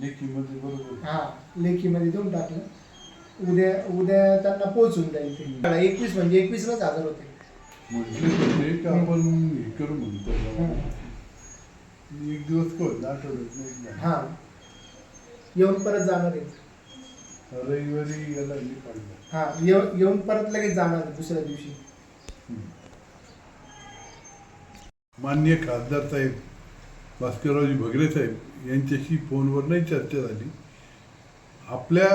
लेखीमध्ये बरोबर. हा लेखीमध्ये देऊन टाकलं. उद्या उद्या त्यांना पोहोचून जाईल ते. एकवीस म्हणजे एकवीसलाच हजार होते. म्हटले होते की आपण हे करू म्हणतो. एक दिवस कोण आठवड्यात एकदा. हा. येऊन परत जाणार आहे. रविवारी याला हे काढलं हा येऊ- येऊन परत लगेच जाणार आहे दुसऱ्या दिवशी. माननीय खासदार साहेब भास्कररावजी भगरे साहेब यांच्याशी फोनवर नाही चर्चा झाली. आपल्या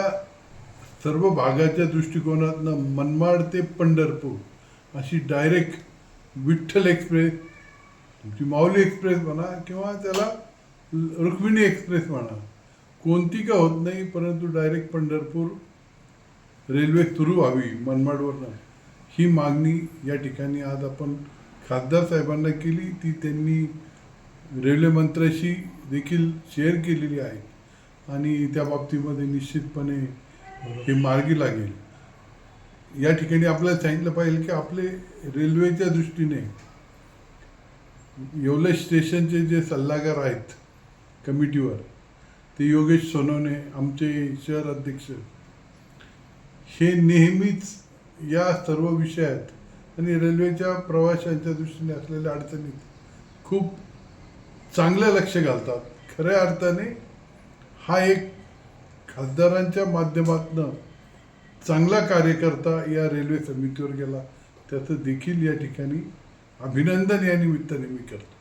सर्व भागाच्या दृष्टिकोनातनं मनमाड ते पंढरपूर अशी डायरेक्ट विठ्ठल एक्सप्रेस तुमची माऊली एक्सप्रेस म्हणा किंवा त्याला रुक्मिणी एक्सप्रेस म्हणा कोणती का होत नाही परंतु डायरेक्ट पंढरपूर रेल्वे सुरू व्हावी मनमाडवरनं ही मागणी या ठिकाणी आज आपण खासदार साहेबांना केली ती त्यांनी रेल्वे मंत्र्याशी देखील शेअर केलेली आहे. आणि त्या बाबतीमध्ये निश्चितपणे हे मार्गी लागेल. या ठिकाणी आपल्याला सांगितलं पाहिजे की आपले रेल्वेच्या दृष्टीने येवले स्टेशनचे जे सल्लागार आहेत कमिटीवर ते योगेश सोनवणे आमचे शहर अध्यक्ष हे नेहमीच या सर्व विषयात आणि रेल्वेच्या प्रवाशांच्या दृष्टीने असलेल्या अडचणीत खूप चांगलं लक्ष घालतात. खऱ्या अर्थाने हा एक खासदारांच्या माध्यमातनं चांगला कार्यकर्ता या रेल्वे समितीवर गेला. त्याचं देखील या ठिकाणी अभिनंदन या निमित्ताने मी करतो.